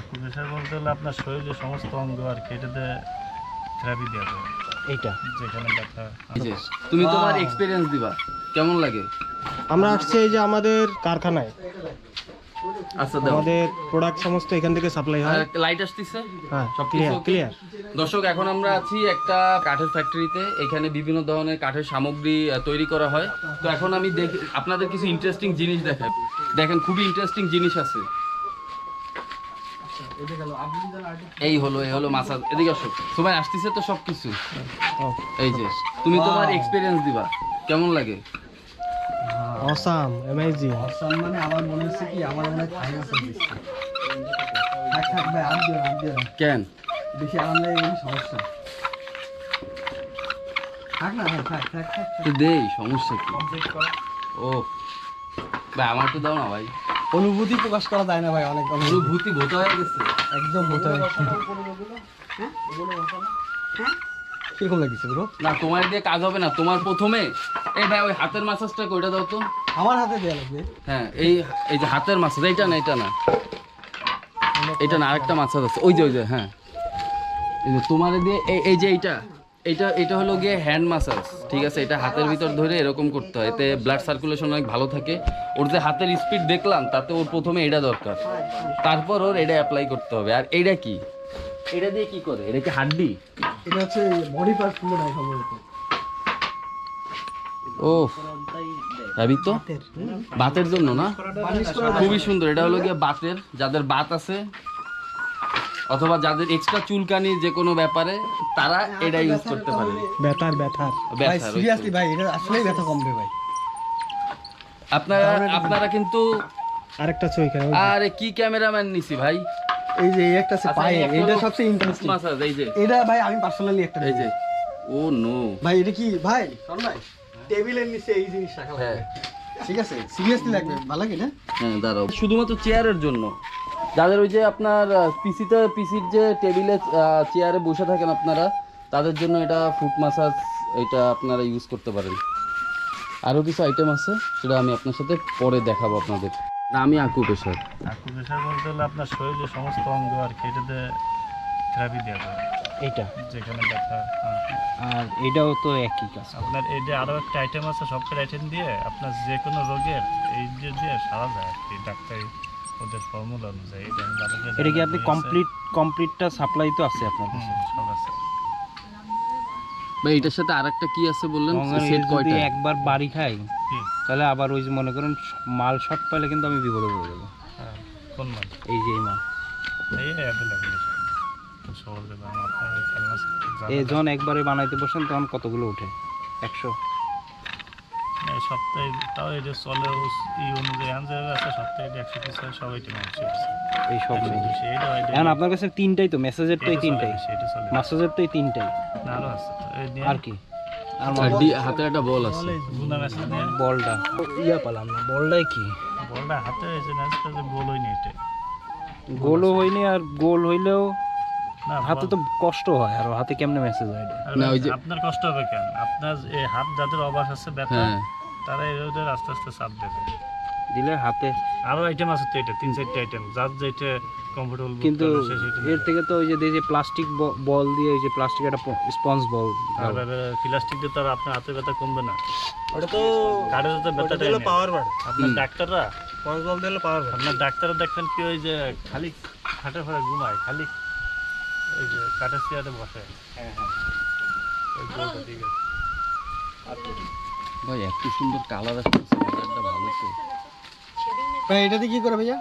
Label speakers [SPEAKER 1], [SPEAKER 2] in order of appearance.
[SPEAKER 1] Acupressure বলতে হলে আপনার শরীরের সমস্ত অঙ্গ আর কি এটাতে থেরাপি দেওয়া যায়।
[SPEAKER 2] এইটা?
[SPEAKER 1] যেখানে ব্যথা
[SPEAKER 3] তুমি তোমার এক্সপিরিয়েন্স দিবা কেমন লাগে?
[SPEAKER 2] আমরা আসছি এই যে আমাদের কারখানায়।
[SPEAKER 3] আচ্ছা
[SPEAKER 2] আমাদের প্রোডাক্ট সমস্ত এখান থেকে সাপ্লাই হয়।
[SPEAKER 3] লাইট আসতেছে?
[SPEAKER 2] হ্যাঁ
[SPEAKER 3] সব
[SPEAKER 2] ক্লিয়ার ক্লিয়ার
[SPEAKER 3] দর্শক এখন আমরা আছি একটা কাঠের ফ্যাক্টরিতে এখানে বিভিন্ন ধরনের কাঠের সামগ্রী তৈরি করা হয়। তো এখন আমি দেখি আপনাদের কিছু ইন্টারেস্টিং জিনিস দেখাই। দেখেন খুবই ইন্টারেস্টিং জিনিস আছে। এই হলো এই হলো মাসাজ। এদিকে আসো। সবাই আসতেছে তো সব কিছু এই যে তুমি তোমার এক্সপিরিয়েন্স দিবা। কেমন লাগে?
[SPEAKER 2] অসাম অ্যামেজিং
[SPEAKER 4] সম্মানে আমার মনে হচ্ছে কি আমার মনে হয় থাক থাক ভাই আর দিও আর দিও।
[SPEAKER 3] কেন?
[SPEAKER 4] বেশি আরাম লাগে এই সমস্যা। থাক না ভাই থাক থাক থাক
[SPEAKER 3] দেই সমস্যা কি? ও ভাই আমার তো দাও না ভাই।
[SPEAKER 4] অনুভূতি প্রকাশ করা যায় না ভাই অনেক অনুভূতি
[SPEAKER 3] ভোতা হয়ে গেছে।
[SPEAKER 4] একদম মতো কীরকম লাগছে ব্রো
[SPEAKER 3] না তোমার দিয়ে কাজ হবে না তোমার প্রথমে। এই ভাই ওই হাতের মাসাজটা কইটা দাও তো।
[SPEAKER 4] আমার হাতে দেওয়া লাগবে?
[SPEAKER 3] হ্যাঁ এই এই যে হাতের মাসাজ এইটা না এটা না। এটা না আরেকটা মাসাজ আছে। ওই যে ওই যে হ্যাঁ। তোমার দিয়ে এই এই যে এইটা এটা এটা হলো গিয়ে হ্যান্ড মাসাজ ঠিক আছে এটা হাতের ভিতর ধরে এরকম করতে হয় এতে ব্লাড সার্কুলেশন অনেক ভালো থাকে। ওর যে হাতের স্পিড দেখলাম তাতে ওর প্রথমে এটা দরকার। তারপর ওর এটা অ্যাপ্লাই করতে হবে। আর এইটা কি? এটা দিয়ে কি করে? এটা কি হাড্ডি?
[SPEAKER 4] এটা হচ্ছে বডি পার্ট পুরো নাই সম্ভবত।
[SPEAKER 3] ও তো? বাতের জন্য না? খুবই সুন্দর। এটা হলো গিয়ে বাতের যাদের বাত আছে অথবা যাদের এক্সট্রা চুলকানি যে কোনো ব্যাপারে তারা এটা ইউজ করতে পারে।
[SPEAKER 2] ব্যথার ব্যথার।
[SPEAKER 4] ভাই সিরিয়াসলি ভাই এটা আসলেই ব্যথা কমবে ভাই।
[SPEAKER 3] আপনারা আপনারা কিন্তু
[SPEAKER 2] আরেকটা ছবি এখানে
[SPEAKER 3] আরে কি ক্যামেরাম্যান নিছি ভাই?
[SPEAKER 4] এই যে এই একটা আছে
[SPEAKER 3] আচ্ছা,
[SPEAKER 4] পায়ে এটা সবচেয়ে ইন্টারেস্টিং
[SPEAKER 3] মাসাজ এই যে।
[SPEAKER 4] এটা ভাই আমি পার্সোনালি একটা
[SPEAKER 3] এই যে। ও নো
[SPEAKER 4] ভাই এটা কি? ভাই শোন ভাই। টেবিলের নিচে এই জিনিস রাখা
[SPEAKER 3] হ্যাঁ।
[SPEAKER 4] ঠিক আছে? সিরিয়াসলি লাগবে? ভালো লাগে না
[SPEAKER 3] হ্যাঁ দাঁড়াও। শুধুমাত্র চেয়ারের জন্য। যাদের ওই যে আপনার পিসিতে পিসির যে টেবিলে চেয়ারে বসে থাকেন আপনারা তাদের জন্য এটা ফুট মাসাজ এটা আপনারা ইউজ করতে পারেন। আরও কিছু আইটেম আছে সেটা আমি আপনার সাথে পরে দেখাবো আপনাদের। না আমি আঁকু পেশার
[SPEAKER 1] আকুপ্রেশার বলতে হলে আপনার শরীরের সমস্ত অঙ্গ আর কি এটাতে থেরাপি দেওয়া যায়।
[SPEAKER 2] এইটা?
[SPEAKER 1] যেখানে ব্যথা হ্যাঁ।
[SPEAKER 2] আর এটাও তো একই কাজ।
[SPEAKER 1] আপনার এই যে আরও একটা আইটেম আছে সবটা আইটেম দিয়ে আপনার যে কোনো রোগের এই যে দিয়ে সারা যায় আর কি ডাক্তারি। ওদের ফর্মুলা অনুযায়ী এটা আমি ভালো করে
[SPEAKER 2] এটা কি আপনি কমপ্লিট কমপ্লিটটা সাপ্লাই তো আছে আপনার কাছে?
[SPEAKER 1] সব আছে।
[SPEAKER 3] ভাই এটার সাথে আরেকটা কি আছে বললেন? সেট কয়টা?
[SPEAKER 2] একবার বাড়ি খাই তাহলে আবার ওই যে মনে করেন মাল শর্ট পাইলে কিন্তু আমি বিপদে পড়ে যাব।
[SPEAKER 1] হ্যাঁ কোন মাল?
[SPEAKER 2] এই যে এই মাল।
[SPEAKER 1] এই অ্যাভেলেবেল সহজে বানানো খেলনা
[SPEAKER 2] এই যখন একবারে বানাইতে বসেন তখন কতগুলো ওঠে একশো।
[SPEAKER 1] সপ্তাহে তাও এই যে চলে ও- ই অনুযায়ী আনজার আছে সপ্তাহে একশো পিস হয় সব আইটেম আছে।
[SPEAKER 2] এই সব এখন আপনার কাছে তিনটাই তো মেসেজের তো এই তিনটাই। মাসেজের তো এই তিনটাই।
[SPEAKER 1] আরও আছে এই
[SPEAKER 2] আর কি?
[SPEAKER 3] একটা বল আছে।
[SPEAKER 2] বলটা। ইয়া পেলাম না বলটাই
[SPEAKER 1] বলটা হাতে গোল হয়নি এটা
[SPEAKER 2] গোলও হয়নি আর গোল হইলেও
[SPEAKER 1] না
[SPEAKER 2] হাতে তো কষ্ট হয় আর হাতে কেমনে মেসেজ হয়
[SPEAKER 3] না, ওই যে-
[SPEAKER 1] আপনার কষ্ট হবে কেন? আপনার এই হাত যাদের অবাস আছে ব্যথা
[SPEAKER 3] হ্যাঁ।
[SPEAKER 1] তারা এদের আস্তে আস্তে চাপ দেবে।
[SPEAKER 2] দিলে হাতে।
[SPEAKER 1] আরও আইটেম আছে তো এটা তিন চারটে আইটেম যার যেটা কমফোর্টেবল
[SPEAKER 2] কিন্তু এর থেকে তো ওই যে যে প্লাস্টিক বল দিয়ে ওই যে প্লাস্টিক একটা স্পঞ্জ বল
[SPEAKER 1] আর প্লাস্টিক দিয়ে তো আর আপনার হাতে ব্যথা কমবে না।
[SPEAKER 4] ওটা তো
[SPEAKER 1] কাঠে যাতে ব্যথাটা
[SPEAKER 4] পাওয়ার বাড়ে।
[SPEAKER 1] আপনার ডাক্তাররা?
[SPEAKER 4] পঞ্চ বল দিলে পাওয়ার বাড়ে।
[SPEAKER 1] আপনার ডাক্তাররা দেখবেন কি ওই যে খালি খাটে ফেলে ঘুমায় খালি এই যে কাঠের চেয়ারে বসে।
[SPEAKER 2] হ্যাঁ হ্যাঁ।
[SPEAKER 1] ঠিক আছে
[SPEAKER 3] ভাই এত সুন্দর কালার আসতেছে বাজারটা ভালো তো।
[SPEAKER 4] ভাই এটাতে কি করে ভাইয়া?